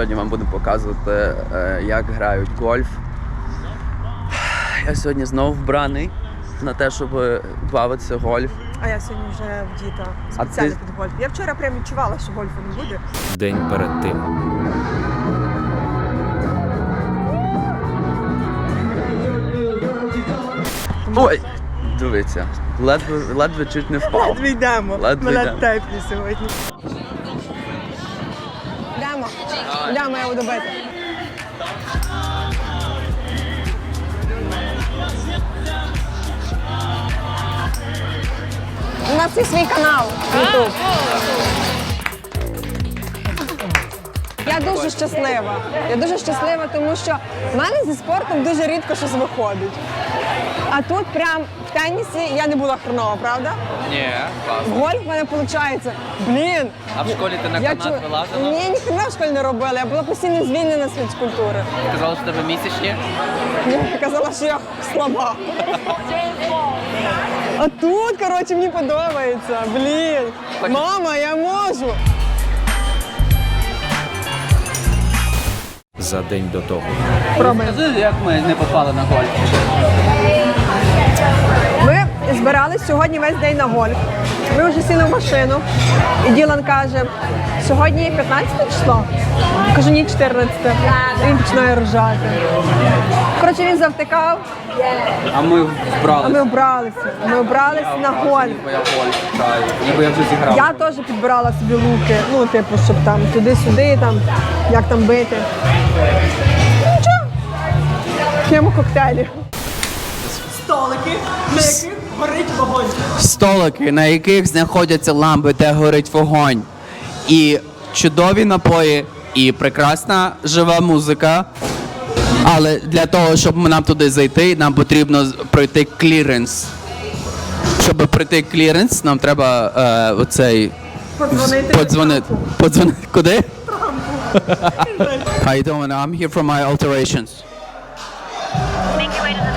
сьогодні вам будемо показувати, е, як грають гольф. Я сьогодні знову вбраний на те, щоб бавитися гольф. А я сьогодні вже вдіта спеціально ти- під гольф. Я вчора прям відчувала, що гольфу не буде. День перед тим. Ой! Дивіться, ледве, ледве чуть не впав. Ледве йдемо. Ледве Ми на йдемо. теплі сьогодні. Йдемо. Йдемо, я буду. У нас є свій канал YouTube. Я дуже щаслива. Я дуже щаслива, тому що в мене зі спортом дуже рідко щось виходить. А тут прям в тенісі я не була хронова, правда? Ні, В класно. гольф в мене виходить. Блін. А в школі ти на Я канат чу- вилазила? Ні, ніхрена в школі не робила. Я була постійно звільнена з фізкультури. Казали, що в тебе місячні? Я казала, що я слаба. А тут, коротше, мені подобається. Блін. Мама, я можу. За день до того. Скажи, як ми не попали на гольф. Збирались сьогодні весь день на гольф. Ми вже сіли в машину. І Ділан каже, сьогодні 15 число. Я кажу, ні, 14. Він починає ржати. Коротше, він завтикав, А ми вбралися. а ми обралися. Ми обралися на гольф. Я гольф граю. Ніби я вже зіграв. Я теж підбирала собі луки, ну, типу, щоб там туди-сюди, там, як там бити. Ну, Нічого. П'ємо коктейлі. Столики, яких горить вогонь. Столики, на яких знаходяться лампи, де горить вогонь. І чудові напої, і прекрасна жива музика. Але для того, щоб нам туди зайти, нам потрібно пройти кліренс. Щоб пройти кліренс, нам треба е, оцей Подзвонити. подзвонити. Подзвонити куди? How you doing? I'm here for my alterations. Make your way to the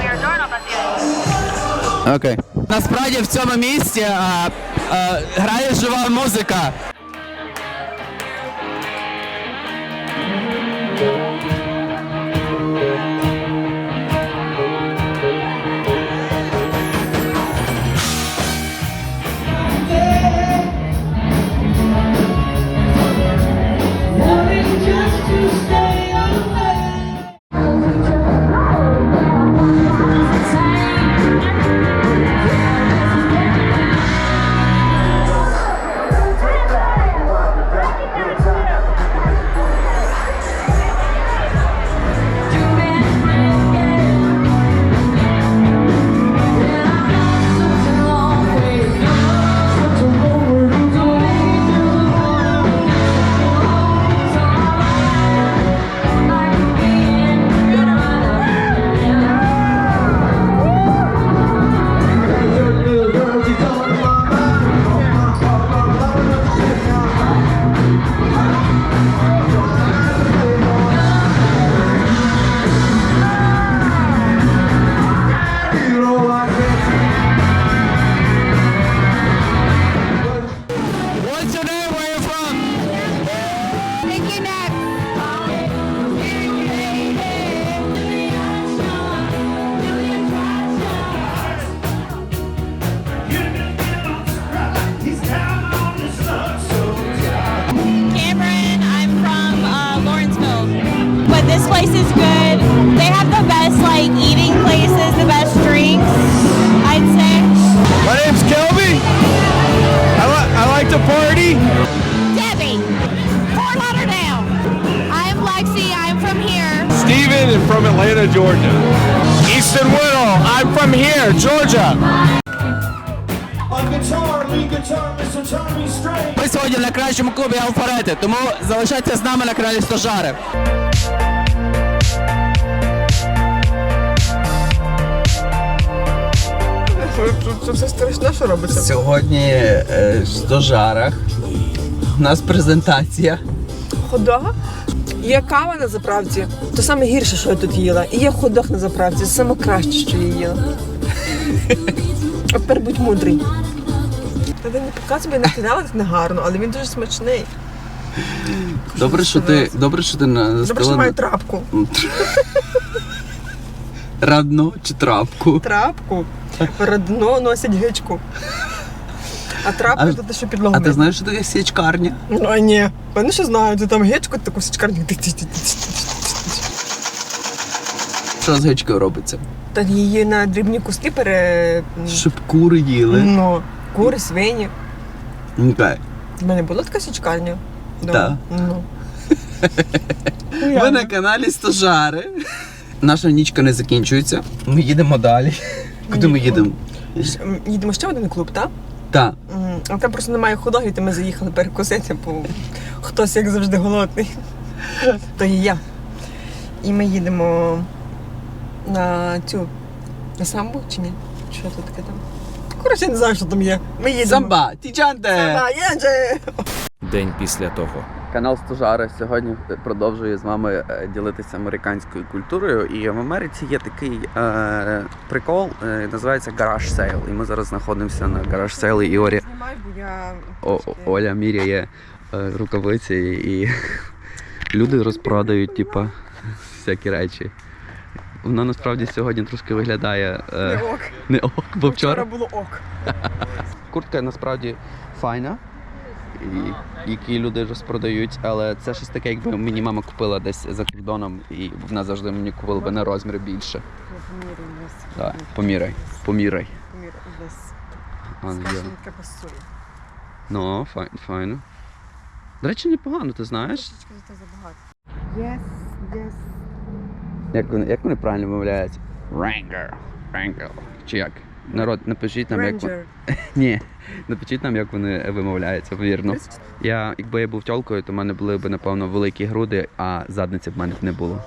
Окей. Насправді в цьому місці а, а, грає жива музика. Debbie, Fort Lauderdale. I'm Lexi, I'm from here. Steven is from Atlanta, Georgia. Easton Whittle. I'm from here, Georgia. On guitar, lead guitar, Mr. Tommy Stray. Ми сьогодні в найкращому клубі Алфарети, тому залишайтеся з нами на каналі Стожари. Це все страшно, що робиться. Сьогодні е, в Стожарах. У нас презентація. Ходога. Є кава на заправці, то саме гірше, що я тут їла. І є ходох на заправці, це саме краще, що я їла. А тепер будь мудрий. Та ти не показуй, я не кидала так негарно, але він дуже смачний. Добре, що ти, добре, що ти на Добре, що маю трапку. Радно чи трапку. Трапку. Родно носять гичку. А трапка А- то те, що підлогу. А ти знаєш, що таке січкарня? Ну, а ні. Вони що знають, це там гичку, таку січкарню. Що з гичкою робиться? Та її на дрібні куски пере... Щоб кури їли. Ну, кури, свині. Окей. В мене була така січкарня. Так. Ну. Ви на каналі Стожари. Наша нічка не закінчується. Ми їдемо далі. Куди ми їдемо? Їдемо ще в один клуб, так? Так. А там просто немає худоги, то ми заїхали перекусити, бо хтось як завжди голодний. То і я. І ми їдемо на цю на самбу чи ні? Що тут таке там? Коротше, я не знаю, що там є. Ми їдемо. Самба, тічанте! Самба, єнже! День після того. Канал Стожари сьогодні продовжує з вами е, ділитися американською культурою. І в Америці є такий е, прикол, е, називається гараж сейл. І ми зараз знаходимося на гараж сейлі. І Орі. О, Оля міряє е, рукавиці і люди розпродають, типа, всякі речі. Вона насправді сьогодні трошки виглядає е, Не ок. не ок, бо Вчора вчора було ок. куртка насправді файна, які люди розпродають, але це щось таке, якби мені мама купила десь за кордоном, і вона завжди мені купила би на розмір більше. Давай, поміряй, поміряй. А, ну. Ну, файн, файно. До речі, непогано, ти знаєш? Трошечки забагато. Yes, yes. Як вони, як вони правильно вимовляють? Ranger. Ranger. Чи як? Народ, напишіть нам, як вони. Ні, напишіть нам, як вони вимовляються, вірно. Я, якби я був тьолкою, то в мене були б, напевно, великі груди, а задниці б в мене б не було.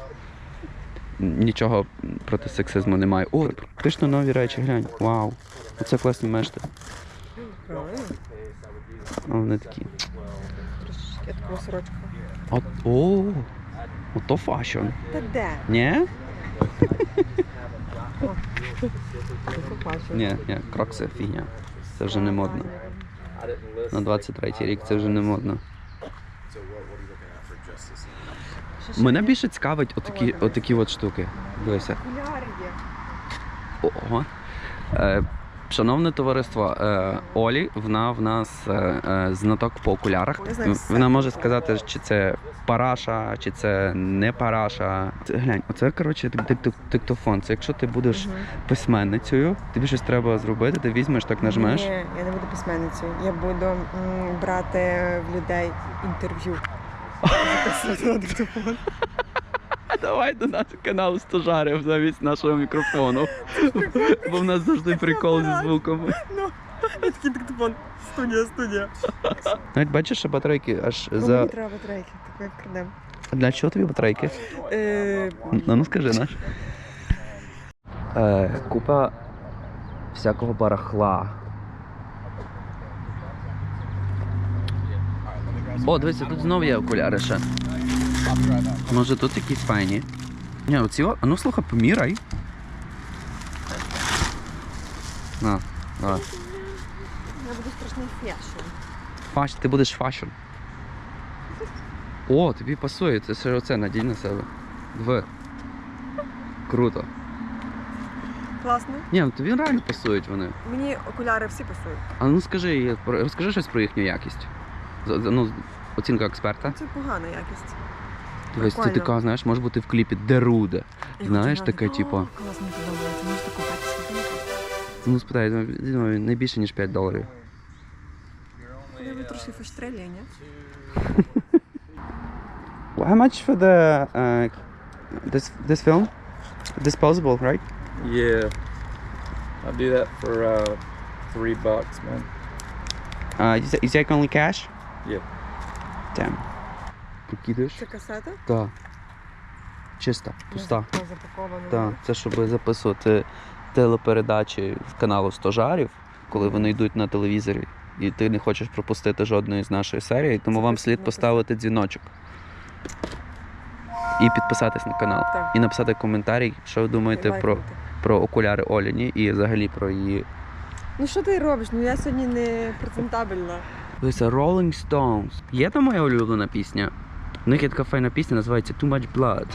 Нічого проти сексизму немає. О, практично нові речі, глянь. Вау. Оце класні мешти. А вони такі. Трошечки такого сорочка. От, о, ото фашн. Та де? Ні? Ні, ні, крокси фігня. Це вже не модно. На 23-й рік це вже не модно. Мене більше цікавить отакі, отакі от штуки. Дивися. Ого. Шановне товариство, е, Олі, вона в нас е, е, знаток по окулярах. Вона може сказати, чи це параша, чи це не параша. Глянь, оце коротше диктофон. Це якщо ти будеш письменницею, тобі щось треба зробити, ти візьмеш, так нажмеш. Ні, я не буду письменницею. Я буду брати в людей інтерв'ю. Записувати на диктофон. Давай до нас канал стожарів замість нашого мікрофону. Бо в нас завжди прикол зі звуком. Ну, такий диктофон. Студія, студія. Навіть бачиш, що батарейки аж за. мені треба батарейки, таку як крадем. Для чого тобі батарейки? Е, Ну, ну скажи наш. Е, купа всякого барахла. О, дивися, тут знову є окуляри ще. Може тут якісь файні. Ні, оці, о- а ну слухай, поміряй. На, давай. я буду страшний фешн. Фаш, ти будеш фашн. О, тобі пасує, це ще оце надій на себе. Диви. Круто. Класно. Ні, ну тобі реально пасують вони. Мені окуляри всі пасують. А ну скажи, розкажи щось про їхню якість. Ну, оцінка експерта. Це погана якість. Ти Прикольно. така, знаєш, може бути в кліпі Деруде. Я Знаєш, таке, типу. Класно подобається, можете купити. Ну спитай, ну, думаю, не більше, ніж 5 доларів. Я би трошки фаштрелі, ні? How much for the uh, this this film? Disposable, right? Yeah. I'll do that for uh, three bucks, man. Uh, you, you take only cash? Yeah. Damn. Покидаєш? Це касета? Так. Чиста, пуста. Так, це щоб записувати телепередачі з каналу Стожарів, коли вони йдуть на телевізорі, і ти не хочеш пропустити жодної з нашої серії, тому вам слід поставити дзвіночок. І підписатись на канал. Так. І написати коментарі, що ви думаєте про, про окуляри Оліні і взагалі про її. Ну що ти робиш? Ну я сьогодні не презентабельна. Дивися, Rolling Stones. Є там моя улюблена пісня? У них є така файна пісня, називається Too Much Blood.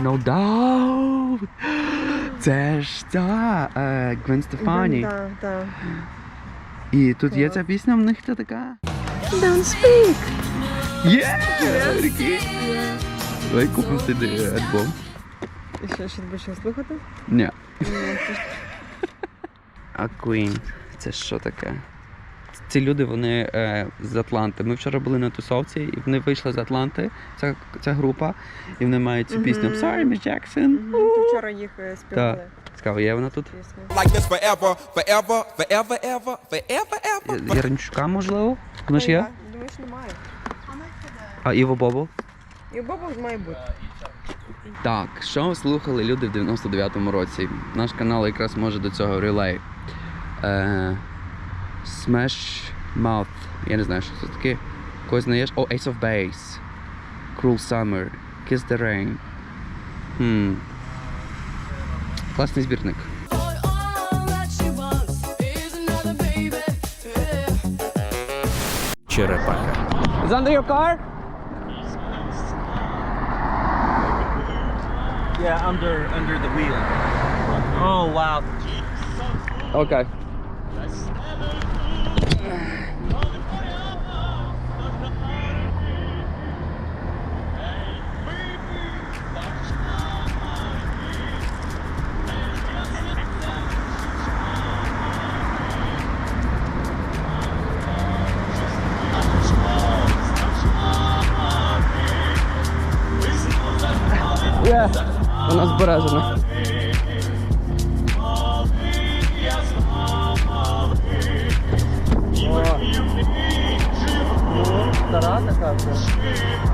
No doubt! Це ж ця е, Гвен Стефані. І тут є ця пісня, в них та така. Don't speak. Є! Прикинь. Давай купимо собі альбом. І що, ще будеш його слухати? Ні. А Queen, це що таке? Ці люди, вони е, з Атланти. Ми вчора були на тусовці, і вони вийшли з Атланти, ця, ця група, і вони мають цю пісню I'm Sorry, Miss Jackson. Ти вчора їх е, співали. Цікаво, є вона тут? like this forever, forever, forever, ever, forever, ever. Я- можливо? Вона ж є? Думаю, що немає. А Іво Бобо? І у має бути. Так, що слухали люди в 99-му році? Наш канал якраз може до цього релей. Е, Smash Mouth. Я не знаю, що це таке. Когось знаєш? О, Ace of Base. Cruel Summer. Kiss the Rain. Хм. Класний збірник. Черепаха. Is under your car? Yeah, under under the wheel. Oh wow. Okay. Є, вона збережена. Стара така вже.